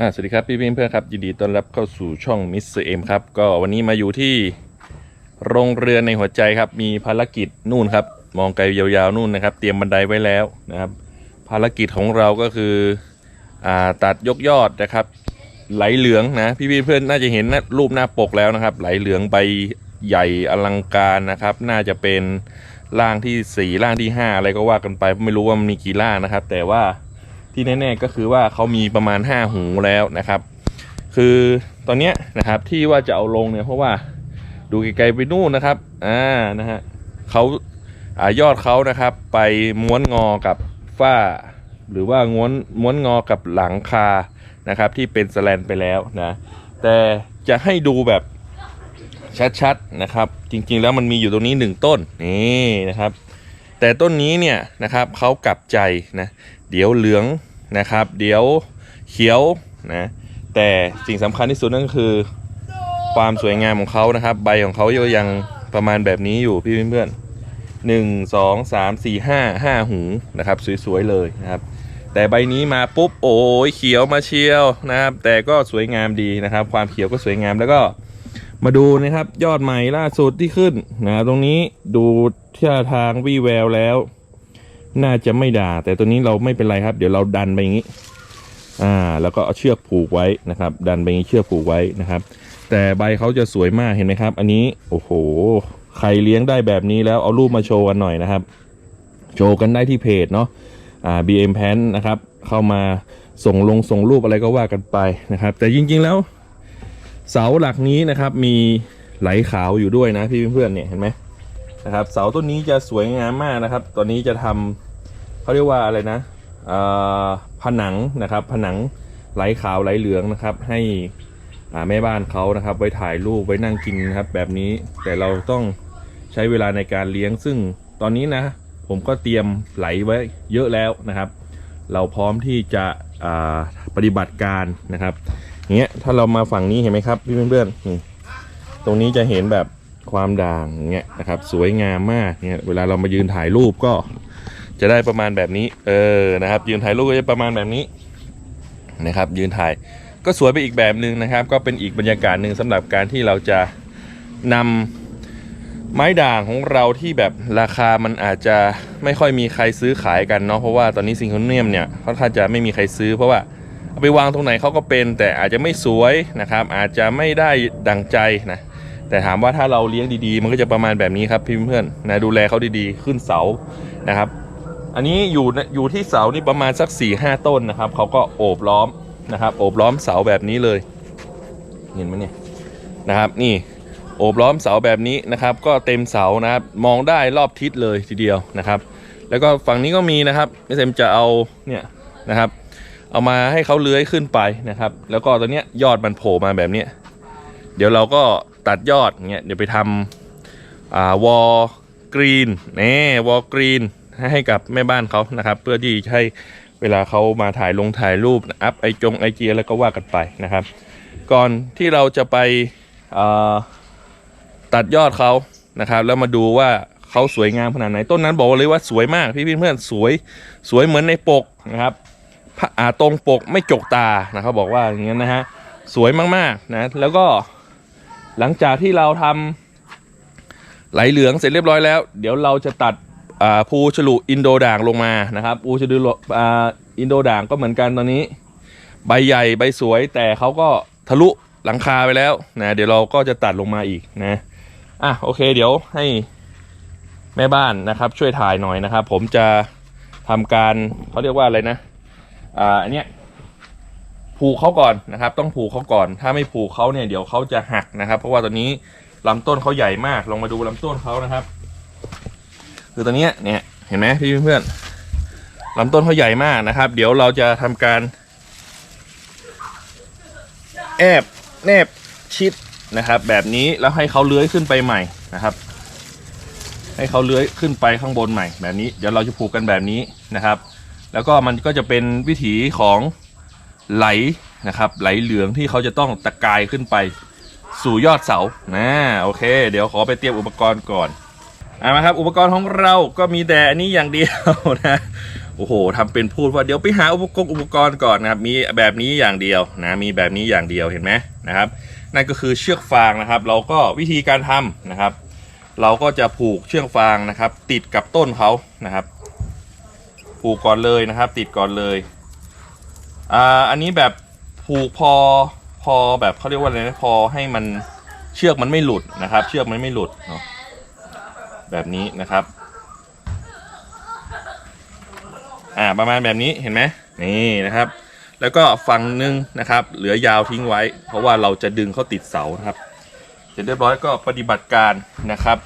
อ่าสวัสดีครับพี่เพื่อนครับ ยินดีต้อนรับเข้าสู่ช่องมิสเตอร์เอ็มครับ ก็วันนี้มาอยู่ที่โรงเรือนในหัวใจครับ มีภารกิจนู่นครับ มองไกลยาวๆนู่นนะครับ เตรียมบันไดไว้แล้วนะครับ ภารกิจของเราก็คืออ่าตัดยกยอดนะครับ ไหลเหลืองนะพี่เพื่อนน่าจะเห็นนะรูปหน้าปกแล้วนะครับ ไหลเหลืองใบใหญ่อลังการนะครับ น่าจะเป็นร่างที่สี่ร่างที่ห้าอะไรก็ว่ากันไป ไม่รู้ว่ามันมีกี่ร่างนะครับ แต่ว่า ที่แน่ๆก็คือว่าเขามีประมาณ 5 หูแล้วนะครับ คือตอนเนี้ยนะครับที่ว่าจะเอาลงเนี่ยเพราะว่าดูไกลๆไปนู่นนะครับอ่านะฮะเขาอายอดเขานะครับ ไปม้วนงอกับฝ้า หรือว่าม้วนม้วนงอกับหลังคานะครับ ที่เป็นสแลนไปแล้วนะแต่จะให้ดูแบบชัดๆนะครับ จริงๆแล้วมันมีอยู่ตรงนี้หนึ่งต้นนี่นะครับ แต่ต้นนี้เนี่ยนะครับเขากลับใจนะเดี๋ยวเหลืองนะครับ เดี๋ยวเขียวนะแต่สิ่งสำคัญที่สุดนั่นก็คือ ความสวยงามของเขานะครับ ใบของเขายังประมาณแบบนี้อยู่พี่เพื่อนๆหนึ่งสองสามสี่ห้าห้าหูนะครับ สวยๆเลยนะครับ แต่ใบนี้มาปุ๊บโอ้ยเขียวมาเชียวนะครับ แต่ก็สวยงามดีนะครับ ความเขียวก็สวยงามแล้วก็ มาดูนะครับยอดใหม่ล่าสุดที่ขึ้นนะครับตรงนี้ดูท่าทางวีแววแล้ว น่าจะไม่ด่า แต่ตัวนี้เราไม่เป็นไรครับ เดี๋ยวเราดันไปอย่างนี้ อ่า แล้วก็เอาเชือกผูกไว้นะครับ ดันไปอย่างนี้เชือกผูกไว้นะครับ แต่ใบเขาจะสวยมากเห็นไหมครับ อันนี้โอ้โห ใครเลี้ยงได้แบบนี้แล้วเอารูปมาโชว์กันหน่อยนะครับ โชว์กันได้ที่เพจเนาะอ่า BM Pan นะครับ เข้ามาส่งลงส่งรูปอะไรก็ว่ากันไปนะครับ แต่จริง ๆแล้ว เสาหลักนี้นะครับมีไหลขาวอยู่ด้วยนะพี่เพื่อนๆเนี่ยเห็นไหมนะครับ เสาต้นนี้จะสวยงามมากนะครับ ตอนนี้จะทำเขาเรียกว่าอะไรนะอ่อผนังนะครับ ผนังไหลขาวไหลเหลืองนะครับ ให้แม่บ้านเขานะครับ ไว้ถ่ายรูปไว้นั่งกินนะครับ แบบนี้แต่เราต้องใช้เวลาในการเลี้ยงซึ่งตอนนี้นะ ผมก็เตรียมไหลไว้เยอะแล้วนะครับ เราพร้อมที่จะปฏิบัติการนะครับ เงี้ยถ้าเรามาฝั่งนี้เห็นไหมครับพี่เพื่อนๆนี่ตรงนี้จะเห็นแบบความด่างเงี้ยนะครับสวยงามมากเนี่ยเวลาเรามายืนถ่ายรูปก็จะได้ประมาณแบบนี้ เออนะครับ ยืนถ่ายรูปก็จะประมาณแบบนี้นะครับ ยืนถ่ายก็สวยไปอีกแบบหนึ่งนะครับ ก็เป็นอีกบรรยากาศหนึ่งสำหรับการที่เราจะนำไม้ด่างของเราที่แบบราคามันอาจจะไม่ค่อยมีใครซื้อขายกันเนาะเพราะว่าตอนนี้ซิงโคเนียมเนี่ยค่อนข้างจะไม่มีใครซื้อเพราะว่า เอาไปวางตรงไหนเขาก็เป็น แต่อาจจะไม่สวยนะครับ อาจจะไม่ได้ดังใจนะแต่ถามว่าถ้าเราเลี้ยงดีๆ มันก็จะประมาณแบบนี้ครับพี่เพื่อนๆนะดูแลเขาดีๆ ขึ้นเสานะครับ อันนี้อยู่อยู่ที่เสานี่ประมาณสัก4ี่ห้าต้นนะครับเขาก็โอบล้อมนะครับ โอบล้อมเสาแบบนี้เลย เห็นไหมเนี่ยนะครับนี่โอบล้อมเสาแบบนี้นะครับ ก็เต็มเสานะครับมองได้รอบทิศเลยทีเดียวนะครับ แล้วก็ฝั่งนี้ก็มีนะครับไม่เซมจะเอาเนี่ยนะครับ เอามาให้เขาเลื้อยขึ้นไปนะครับ แล้วก็ตอนเนี้ยยอดมันโผล่มาแบบเนี้ยเดี๋ยวเราก็ตัดยอดเงี้ยเดี๋ยวไปทำอ่าวอลกรีนนี่วอลกรีนให้กับแม่บ้านเขานะครับ เพื่อที่จะให้เวลาเขามาถ่ายลงถ่ายรูปอัพไอจงไอเจียแล้วก็ว่ากันไปนะครับ ก่อนที่เราจะไปตัดยอดเขานะครับ แล้วมาดูว่าเขาสวยงามขนาดไหนต้นนั้นบอกเลยว่าสวยมากพี่เพื่อนสวยสวยเหมือนในปกนะครับ ตรงปกไม่จกตานะครับบอกว่าอย่างนั้นนะฮะสวยมากๆนะ แล้วก็หลังจากที่เราทำไหลเหลืองเสร็จเรียบร้อยแล้ว เดี๋ยวเราจะตัดภูฉลุอินโดด่างลงมานะครับภูฉลุอินโดด่างก็เหมือนกันตอนนี้ ใบใหญ่ใบสวย แต่เขาก็ทะลุหลังคาไปแล้วนะเดี๋ยวเราก็จะตัดลงมาอีกนะอะโอเค เดี๋ยวให้แม่บ้านนะครับ ช่วยถ่ายหน่อยนะครับ ผมจะทำการเขาเรียกว่าอะไรนะ อ่าอันเนี้ยผูกเขาก่อนนะครับ ต้องผูกเขาก่อน ถ้าไม่ผูกเขาเนี่ยเดี๋ยวเขาจะหักนะครับ เพราะว่าตอนนี้ลำต้นเขาใหญ่มากลองมาดูลำต้นเขานะครับ คือตอนเนี้ยเนี่ยเห็นไหมพี่เพื่อนๆลำต้นเขาใหญ่มากนะครับ เดี๋ยวเราจะทำการแอบแนบชิดนะครับ แบบนี้แล้วให้เขาเลื้อยขึ้นไปใหม่นะครับ ให้เขาเลื้อยขึ้นไปข้างบนใหม่ แบบนี้ เดี๋ยวเราจะผูกกันแบบนี้นะครับ แล้วก็มันก็จะเป็นวิถีของไหลนะครับ ไหลเหลืองที่เขาจะต้องตะกายขึ้นไปสู่ยอดเสานะโอเค เดี๋ยวขอไปเตรียมอุปกรณ์ก่อนเอามาครับ อุปกรณ์ของเราก็มีแต่อันนี้อย่างเดียวนะโอ้โหทำเป็นพูดว่าเดี๋ยวไปหาอุปกรณ์อุปกรณ์ก่อนนะครับ มีแบบนี้อย่างเดียวนะมีแบบนี้อย่างเดียวเห็นไหมนะครับ นั่นก็คือเชือกฟางนะครับ เราก็วิธีการทำนะครับ เราก็จะผูกเชือกฟางนะครับ ติดกับต้นเขานะครับ ผูกก่อนเลยนะครับ ติดก่อนเลยอ่าอันนี้แบบผูกพอพอแบบเขาเรียกว่าอะไรนะพอให้มันเชือกมันไม่หลุดนะครับ เชือกมันไม่หลุดเนาะแบบนี้นะครับ อ่าประมาณแบบนี้เห็นไหมนี่นะครับ แล้วก็ฝั่งหนึ่งนะครับ เหลือยาวทิ้งไว้ เพราะว่าเราจะดึงเข้าติดเสานะครับเสร็จเรียบร้อยก็ปฏิบัติการนะครับ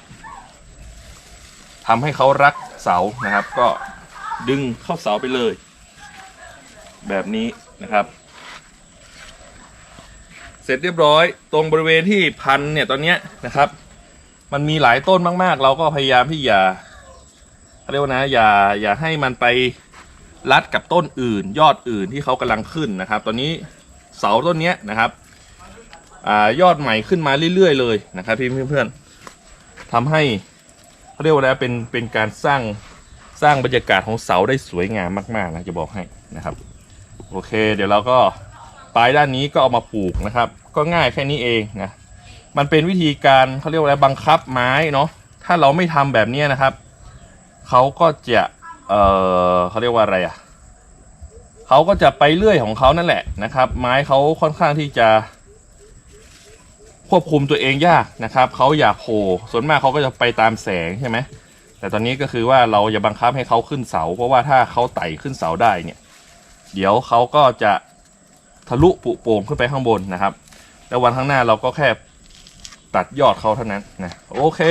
ทำให้เขารักเสานะครับ ก็ ดึงเข้าเสาไปเลย แบบนี้นะครับ เสร็จเรียบร้อย ตรงบริเวณที่พันเนี่ยตอนเนี้ยนะครับ มันมีหลายต้นมากๆ เราก็พยายามที่อย่าเขาเรียกว่านะอย่าอย่าให้มันไปรัดกับต้นอื่น ยอดอื่นที่เขากำลังขึ้นนะครับ ตอนนี้เสาต้นเนี้ยนะครับอยอดใหม่ขึ้นมาเรื่อยๆเลยนะครับพี่เพื่อนๆทำให้เขาเรียกว่าอะไรเป็นเป็นการสร้าง สร้างบรรยากาศของเสาได้สวยงามมากๆนะจะบอกให้นะครับ โอเค เดี๋ยวเราก็ปลายด้านนี้ก็เอามาปลูกนะครับ ก็ง่ายแค่นี้เองนะมันเป็นวิธีการเขาเรียกว่าอะไรบังคับไม้เนาะถ้าเราไม่ทำแบบนี้นะครับเขาก็จะเออเขาเรียกว่าอะไรอะ่ะเขาก็จะไปเรื่อยของเขานั่นแหละนะครับ ไม้เขาค่อนข้างที่จะ ควบคุมตัวเองยากนะครับเขาอยากโผล่ส่วนมากเขาก็จะไปตามแสงใช่ไหม แต่ตอนนี้ก็คือว่าเราอย่าบังคับให้เขาขึ้นเสา เพราะว่าถ้าเขาไต่ขึ้นเสาได้เนี่ย เดี๋ยวเขาก็จะทะลุปุโป่งขึ้นไปข้างบนนะครับ แล้ววันข้างหน้าเราก็แค่ตัดยอดเขาเท่านั้นนะโอเค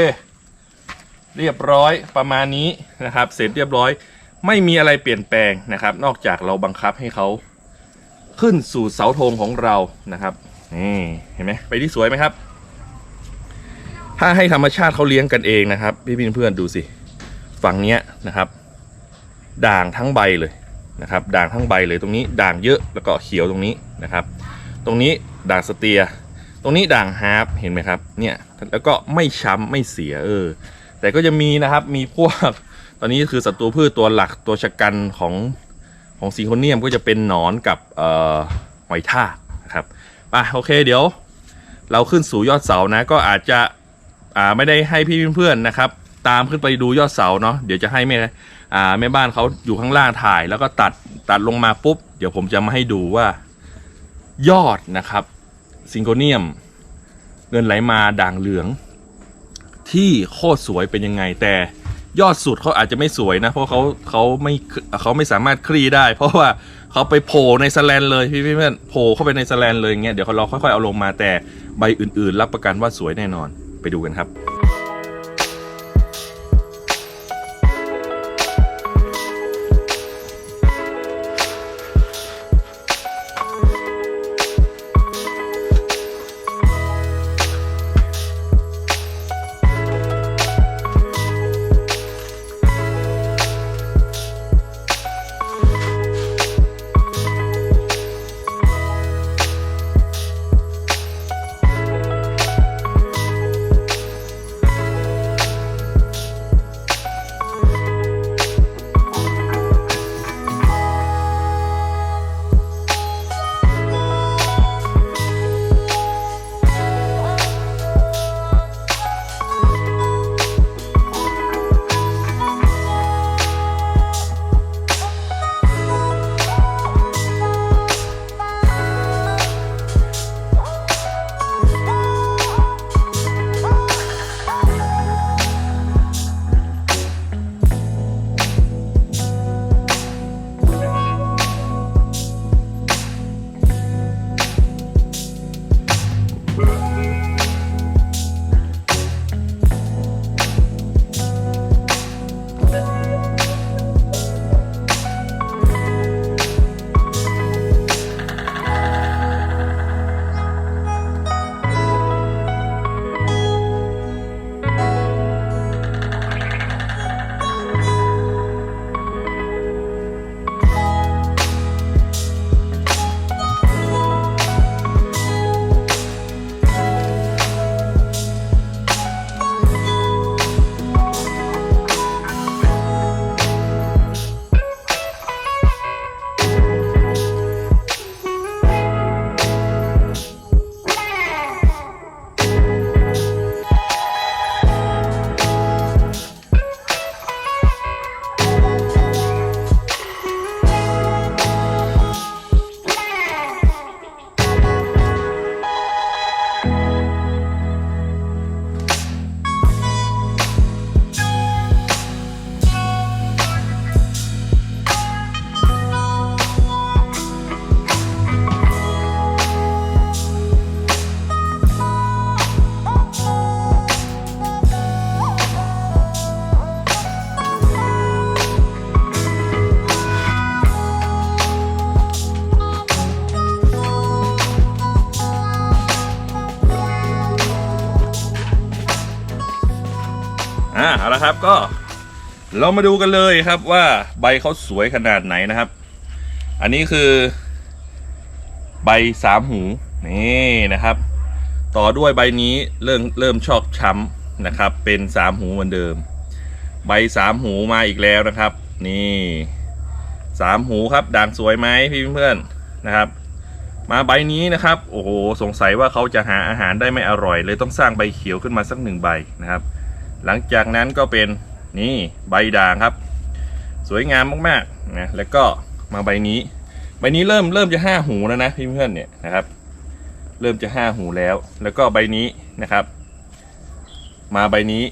เรียบร้อยประมาณนี้นะครับ เสร็จเรียบร้อยไม่มีอะไรเปลี่ยนแปลงนะครับ นอกจากเราบังคับให้เขาขึ้นสู่เสาธงของเรานะครับนี่เห็นไหมไปที่สวยไหมครับ ถ้าให้ธรรมชาติเขาเลี้ยงกันเองนะครับ พี่เพื่อนๆดูสิ ฝั่งเนี้ยนะครับ ด่างทั้งใบเลยนะครับ ด่างทั้งใบเลยตรงนี้ด่างเยอะแล้วก็เขียวตรงนี้นะครับ ตรงนี้ด่างสเตีย ตรงนี้ด่างฮาร์ปเห็นไหมครับเนี่ยแล้วก็ไม่ช้ำไม่เสียเออ แต่ก็จะมีนะครับมีพวกตอนนี้คือศัตรูพืชตัวหลักตัวชะกันของของซีโคเนียมก็จะเป็นหนอนกับเอ่อหอยทากนะครับอะโอเคเดี๋ยว เราขึ้นสู่ยอดเสานะก็อาจจะอ่าไม่ได้ให้พี่เพื่อนๆนะครับ ตามขึ้นไปดูยอดเสาเนาะเดี๋ยวจะให้แม่อ่าแม่บ้านเขาอยู่ข้างล่างถ่าย แล้วก็ตัดตัดลงมาปุ๊บ เดี๋ยวผมจะมาให้ดูว่ายอดนะครับซิงโกเนียม เงินไหลมาด่างเหลือง ที่โคตรสวยเป็นยังไงแต่ยอดสุดเขาอาจจะไม่สวยนะ เพราะเขาเขาไม่เขาไม่สามารถคลี่ได้ เพราะว่าเขาไปโผล่ในสแลนเลยพี่เพื่อนโผล่เข้าไปในสแลนเลยอย่างเงี้ยเดี๋ยวเราค่อยๆเอาลงมาแต่ใบอื่นๆ รับประกันว่าสวยแน่นอนไปดูกันครับ เรามาดูกันเลยครับว่าใบเขาสวยขนาดไหนนะครับ อันนี้คือ ใบสามหูนี่นะครับ ต่อด้วยใบนี้เริ่มเริ่มชอกช้ำนะครับ เป็นสามหูเหมือนเดิม ใบสามหูมาอีกแล้วนะครับ นี่สามหูครับด่างสวยไหมพี่เพื่อนนะครับ มาใบนี้นะครับ โอ้โหสงสัยว่าเขาจะหาอาหารได้ไม่อร่อย เลยต้องสร้างใบเขียวขึ้นมาสักหนึ่งใบนะครับ หลังจากนั้นก็เป็น นี่ใบด่างครับ สวยงามมากๆนะแล้วก็มาใบนี้ ใบนี้เริ่มเริ่มจะห้าหูแล้วนะพี่เพื่อนเนี่ยนะครับ เริ่มจะห้าหูแล้ว แล้วก็ใบนี้นะครับ มาใบนี้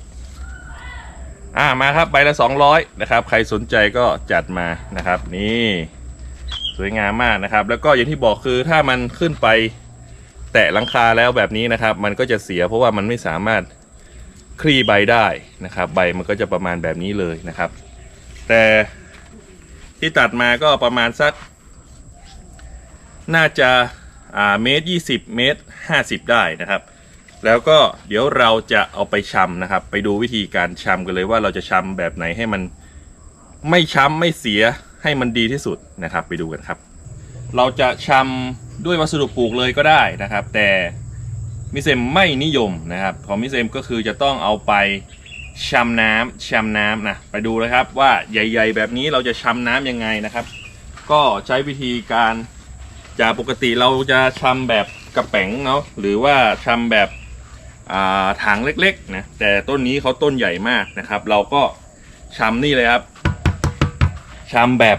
อ่ามาครับใบละ 200นะครับ ใครสนใจก็จัดมานะครับ นี่สวยงามมากนะครับ แล้วก็อย่างที่บอกคือถ้ามันขึ้นไปแตะหลังคาแล้วแบบนี้นะครับ มันก็จะเสียเพราะว่ามันไม่สามารถ คลี่ใบได้นะครับ ใบมันก็จะประมาณแบบนี้เลยนะครับ แต่ที่ตัดมาก็ประมาณสัก น่าจะเมตรยี่สิบเมตรห้าสิบได้นะครับ แล้วก็เดี๋ยวเราจะเอาไปชำนะครับ ไปดูวิธีการชำกันเลยว่าเราจะชำแบบไหนให้มันไม่ช้ำไม่เสียให้มันดีที่สุดนะครับ ไปดูกันครับ เราจะชำด้วยวัสดุปลูกเลยก็ได้นะครับ แต่ มิเซมไม่นิยมนะครับ ของมิเซมก็คือจะต้องเอาไปชำน้ำชำน้ำนะไปดูเลยครับว่าใหญ่ ๆ แบบนี้เราจะชำน้ำยังไงนะครับ ก็ใช้วิธีการจากปกติเราจะชำแบบกระแป๋งเนาะหรือว่าชำแบบถังเล็กๆนะแต่ต้นนี้เขาต้นใหญ่มากนะครับ เราก็ชำนี่เลยครับชำแบบ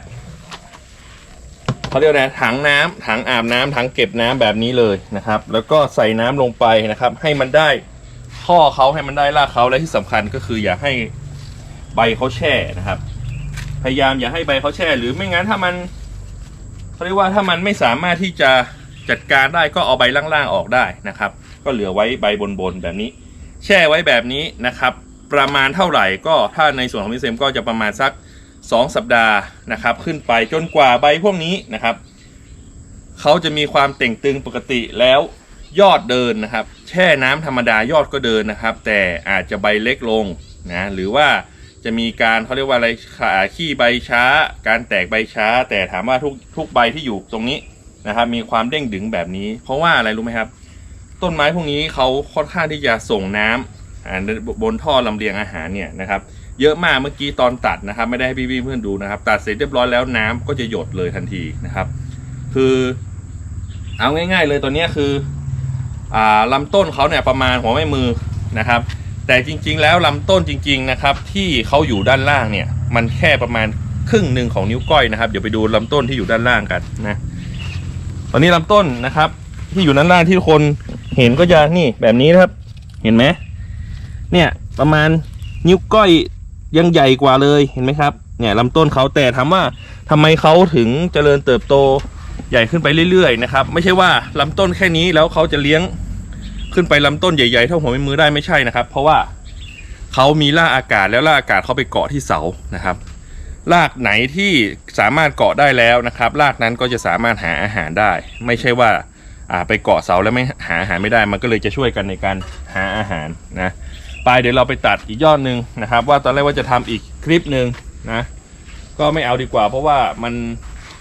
เขาเรียกนะถังน้ำถังอาบน้ำถังเก็บน้ำแบบนี้เลยนะครับ แล้วก็ใส่น้ำลงไปนะครับ ให้มันได้ข้อเขาให้มันได้รากเขาและที่สำคัญก็คืออย่าให้ใบเขาแช่นะครับ พยายามอย่าให้ใบเขาแช่ หรือไม่งั้นถ้ามันเขาเรียกว่าถ้ามันไม่สามารถที่จะจัดการได้ก็เอาใบล่างๆออกได้นะครับ ก็เหลือไว้ใบบนๆแบบนี้ แช่ไว้แบบนี้นะครับ ประมาณเท่าไหร่ก็ถ้าในส่วนของมิเซมก็จะประมาณสัก 2 สัปดาห์นะครับ ขึ้นไปจนกว่าใบพวกนี้นะครับเขาจะมีความเต่งตึงปกติแล้วยอดเดินนะครับ แช่น้ำธรรมดายอดก็เดินนะครับ แต่อาจจะใบเล็กลงนะหรือว่าจะมีการเขาเรียกว่าอะไรขาขี้ใบช้า การแตกใบช้า แต่ถามว่าทุกทุกใบที่อยู่ตรงนี้นะครับ มีความเด้งดึงแบบนี้ เพราะว่าอะไรรู้ไหมครับ ต้นไม้พวกนี้เขาค่อนข้างที่จะส่งน้ำอ่าบนท่อลำเลียงอาหารเนี่ยนะครับ เยอะมากเมื่อกี้ตอนตัดนะครับ ไม่ได้ให้พี่ๆเพื่อนดูนะครับ ตัดเสร็จเรียบร้อยแล้วน้ำก็จะหยดเลยทันทีนะครับ คือเอาง่าย ๆ เลยตัวนี้คืออ่าลำต้นเขาเนี่ยประมาณหัวแม่มือนะครับ แต่จริง ๆ แล้วลำต้นจริง ๆนะครับ ที่เขาอยู่ด้านล่างเนี่ย มันแค่ประมาณครึ่งหนึ่งของนิ้วก้อยนะครับ เดี๋ยวไปดูลำต้นที่อยู่ด้านล่างกันนะตอนนี้ลำต้นนะครับ ที่อยู่ด้านล่างที่คนเห็นก็จะนี่แบบนี้นะครับ เห็นไหมเนี่ยประมาณนิ้วก้อย ยังใหญ่กว่าเลยเห็นไหมครับเนี่ยลำต้นเขาแต่ถามว่าทำไมเขาถึงเจริญเติบโตใหญ่ขึ้นไปเรื่อยๆนะครับไม่ใช่ว่าลำต้นแค่นี้แล้วเขาจะเลี้ยงขึ้นไปลำต้นใหญ่ๆเท่าหัวแม่มือได้ไม่ใช่นะครับ เพราะว่าเขามีราอากาศแล้วราอากาศเขาไปเกาะที่เสานะครับรากไหนที่สามารถเกาะได้แล้วนะครับรากนั้นก็จะสามารถหาอาหารได้ ไม่ใช่ว่าอ่าไปเกาะเสาแล้วไม่หาอาหารไม่ได้มันก็เลยจะช่วยกันในการหาอาหารนะ ไปเดี๋ยวเราไปตัดอีกยอดหนึ่งนะครับ ว่าตอนแรกว่าจะทำอีกคลิปหนึ่งนะ ก็ไม่เอาดีกว่า เพราะว่ามัน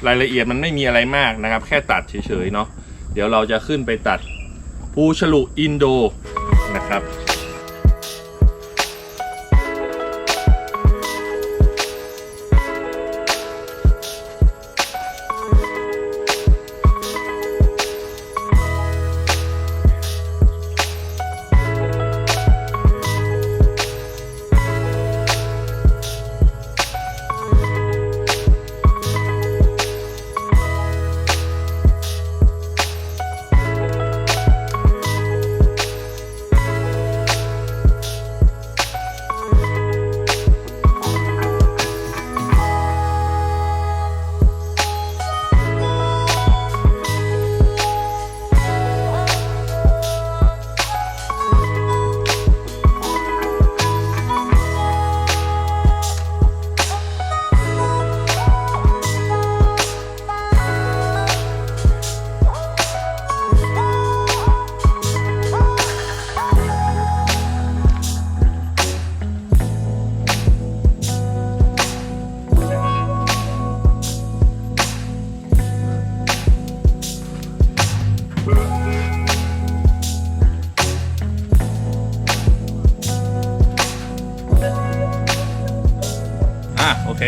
รายละเอียดมันไม่มีอะไรมากนะครับ แค่ตัดเฉยๆเนาะเดี๋ยวเราจะขึ้นไปตัดภูฉลุอินโดนะครับ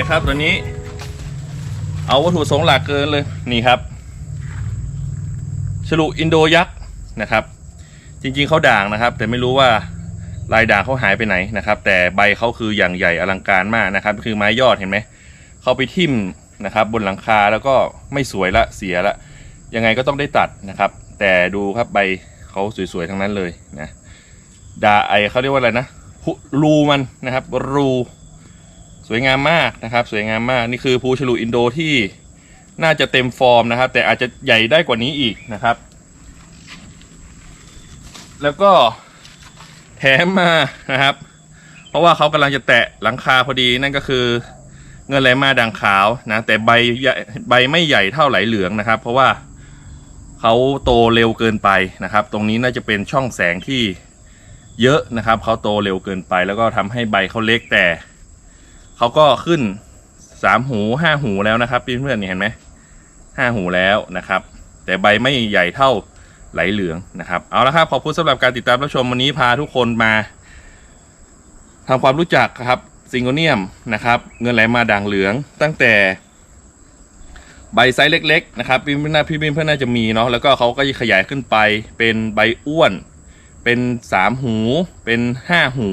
คครับตัวนี้ เอาวัตถุประสงค์หลักเกินเลยนี่ครับฉลุอินโดยักษ์นะครับ จริงๆเขาด่างนะครับ แต่ไม่รู้ว่าลายด่างเขาหายไปไหนนะครับ แต่ใบเขาคืออย่างใหญ่อลังการมากนะครับ คือไม้ยอดเห็นไหมเขาไปทิ่มนะครับ บนหลังคาแล้วก็ไม่สวยละเสียละยังไงก็ต้องได้ตัดนะครับ แต่ดูครับใบเขาสวยๆทั้งนั้นเลยนะดาไอเขาเรียกว่าอะไรนะรูมันนะครับรู วยงามมากนะครับ สวยงามมากนี่คือภูฉลูอินโดที่น่าจะเต็มฟอร์มนะครับ แต่อาจจะใหญ่ได้กว่านี้อีกนะครับ แล้วก็แถมมานะครับ เพราะว่าเขากำลังจะแตะหลังคาพอดีนั่นก็คือเงินไหลมาด่างขาวนะแต่ใบใหญ่ใบไม่ใหญ่เท่าไหลเหลืองนะครับ เพราะว่าเขาโตเร็วเกินไปนะครับ ตรงนี้น่าจะเป็นช่องแสงที่เยอะนะครับเขาโตเร็วเกินไป แล้วก็ทำให้ใบเขาเล็กแต่ เขาก็ขึ้นสามหูห้าหูแล้วนะครับเพื่อนๆนี่เห็นไหมห้าหูแล้วนะครับ แต่ใบไม่ใหญ่เท่าไหลเหลืองนะครับ เอาละครับขอบคุณสำหรับการติดตามรับชมวันนี้พาทุกคนมาทำความรู้จักครับซิงโกเนียมนะครับ เงินไหลมาด่างเหลืองตั้งแต่ใบไซส์เล็ก ๆ นะครับพี่เพื่อนพี่เพื่อนน่าจะมีเนาะแล้วก็เขาก็ขยายขึ้นไปเป็นใบอ้วน เป็นสามหู เป็นห้าหู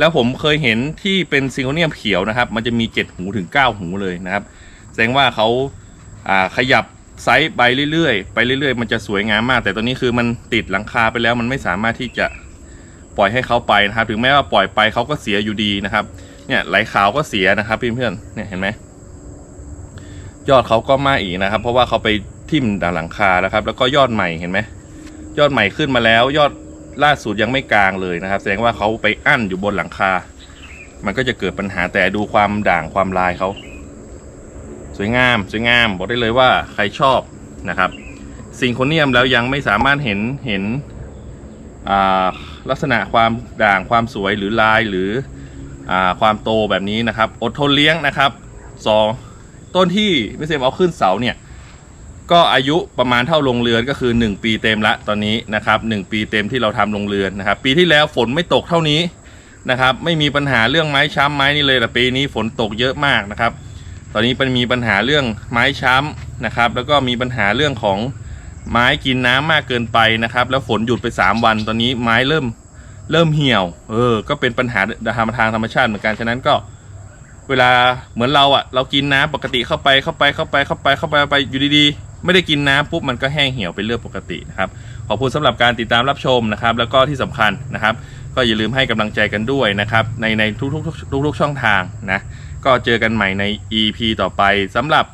แล้วผมเคยเห็นที่เป็นซิงโกเนียมเขียวนะครับ มันจะมีเจ็ดหูถึงเก้าหูเลยนะครับ แสดงว่าเขาาขยับไซส์ไปเรื่อยๆ ไปเรื่อยๆ มันจะสวยงามมาก แต่ตอนนี้คือมันติดหลังคาไปแล้วมันไม่สามารถที่จะปล่อยให้เขาไปนะครับ ถึงแม้ว่าปล่อยไปเขาก็เสียอยู่ดีนะครับ เนี่ยไหลขาวก็เสียนะครับเพื่อนๆ เนี่ยเห็นไหมยอดเขาก็มาอีกนะครับ เพราะว่าเขาไปทิ่มหลังคาแล้วครับ แล้วก็ยอดใหม่เห็นไหมยอดใหม่ขึ้นมาแล้วยอด ล่าสุดยังไม่กลางเลยนะครับ แสดงว่าเขาไปอั้นอยู่บนหลังคา มันก็จะเกิดปัญหาแต่ดูความด่างความลายเขาสวยงามสวยงามบอกได้เลยว่าใครชอบนะครับซิงโคเนียมแล้วยังไม่สามารถเห็นเห็นลักษณะความด่างความสวยหรือลายหรืออความโตแบบนี้นะครับ อดทนเลี้ยงนะครับสองต้นที่ไม่เซมเอาขึ้นเสาเนี่ย ก็อายุประมาณเท่าโรงเรือนก็คือ 1 ปีเต็มละตอนนี้นะครับ1ปีเต็มที่เราทำโรงเรือนนะครับ ปีที่แล้วฝนไม่ตกเท่านี้นะครับ ไม่มีปัญหาเรื่องไม้ช้ำไม้นี่เลยแต่ปีนี้ฝนตกเยอะมากนะครับ ตอนนี้มันมีปัญหาเรื่องไม้ช้ำนะครับ แล้วก็มีปัญหาเรื่องของไม้กินน้ำมากเกินไปนะครับ แล้วฝนหยุดไป 3 วัน ตอนนี้ไม้เริ่มเริ่มเหี่ยว เออ ก็เป็นปัญหาทางทางธรรมชาติเหมือนกัน ฉะนั้นก็เวลาเหมือนเราอะเรากินน้ำปกติเข้าไปเข้าไปเข้าไปเข้าไปเข้าไปเข้าไปอยู่ดีๆ ไม่ได้กินน้ำปุ๊บมันก็แห้งเหี่ยวเป็นเรื่องปกตินะครับขอบคุณสำหรับการติดตามรับชมนะครับ แล้วก็ที่สำคัญนะครับ ก็อย่าลืมให้กำลังใจกันด้วยนะครับ ในในทุกๆทุกๆช่องทางนะก็เจอกันใหม่ใน EP ต่อไปสำหรับ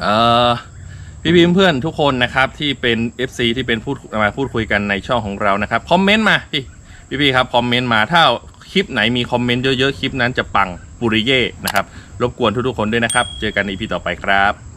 เอ่อพี่พีเพื่อนๆทุกคนนะครับที่เป็น FC ที่เป็นพูดมาพูดคุยกันในช่องของเรานะครับคอมเมนต์มาพี่พี่พี่ครับคอมเมนต์มาถ้าคลิปไหนมีคอมเมนต์เยอะๆคลิปนั้นจะปังปุริเย่นะครับรบกวนทุกๆคนด้วยนะครับ เจอกันใน EP ต่อไปครับ